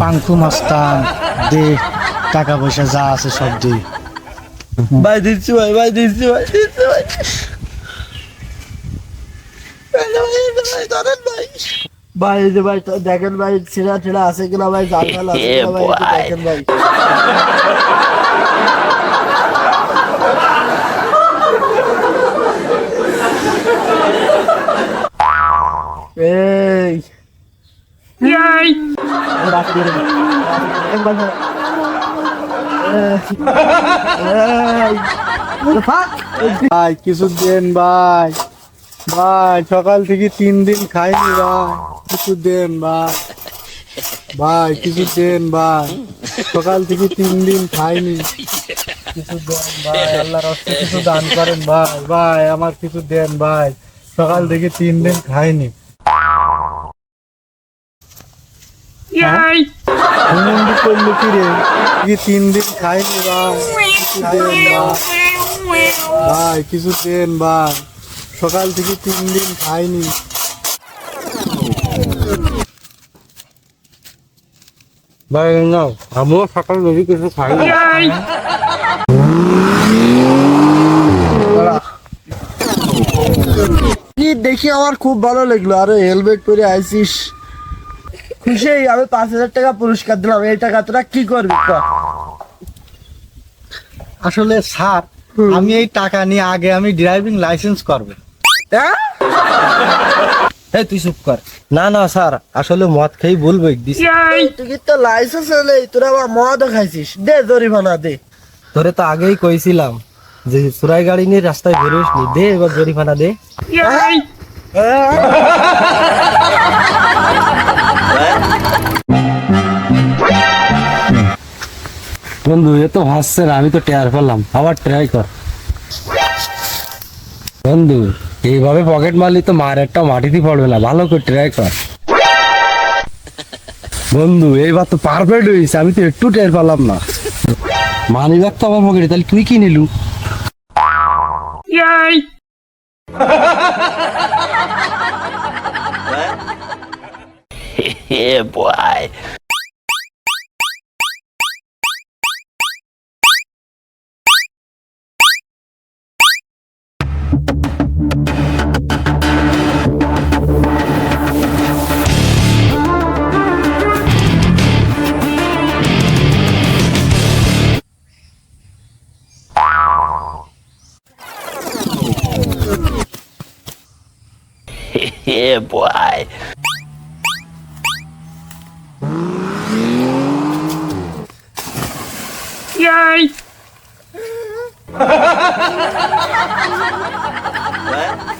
পাঙ্কু মাস্তান দে টাকা পয়সা যা আছে সব দে। ভাই দিচ্ছি ভাই ভাই দিচ্ছি ভাই দিচ্ছি ভাই। ভাই যে ভাই দেখেন ভাই ছিঁড়া ছিঁড়া আছে কিনা ভাই জাল ফাল আছে ভাই দেখেন ভাই। এই ফাক। ভাই কিছু দেন ভাই। ভাই, সকাল থেকে তিন দিন খাইনি ভাই। কিছু দেন ভাই। ভাই কিছু দেন ভাই। সকাল থেকে তিন দিন খাইনি। কিছু দেন ভাই, আল্লাহর কিছু দান করেন ভাই। ভাই, আমার কিছু দেন ভাই। সকাল থেকে তিন দিন খাইনি। হুমুন্দি করল কি রে কি তিন দিন খাইনি ভাই কিছু দেন ভাই। ভাই কিছু দেন ভাই সকাল থেকে তিন দিন খাইনি। ভাই নাও। আমিও সকাল থেকে কিছু খাইনি। দেখি আমার খুব ভালো লাগল। আরে হেলমেট পরে আইসিস খুশি আমি পাঁচ হাজার টাকা পুরস্কার দিলাম এই টাকা তোরা কি করবি? আসলে স্যার আমি এই টাকা নিয়ে আগে আমি ড্রাইভিং লাইসেন্স করব। হ্যাঁ? এই তুই চুপ কর। না না স্যার আসলে মদ খেয়ে বলব দিস তুই তো লাইসেন্স নেই? তোরা আবার মদ খাইছিস। দে জরিমানা দে। তোরে তো আগেই কইছিলাম যে সুরাই গাড়ি নিয়ে রাস্তায় বেরোস নি। দে এবার জরিমানা দে। বন্ধু, এ তো হাসছে না, আমি তো টেয়ার পেলাম আবার ট্রাই কর। বন্ধু, এইভাবে পকেট মারলি তো মার, একটা মাটিতে পড়বে না। ভালো করে ট্রাই কর। বন্ধু, এইবার তো পারফেক্ট হয়েছে আমি তো একটু টের পেলাম না। মানি ব্যাগ তো আমার পকেটে তাহলে তুই কি Nilu? Yeah, boy. Yeah, boy. ーい。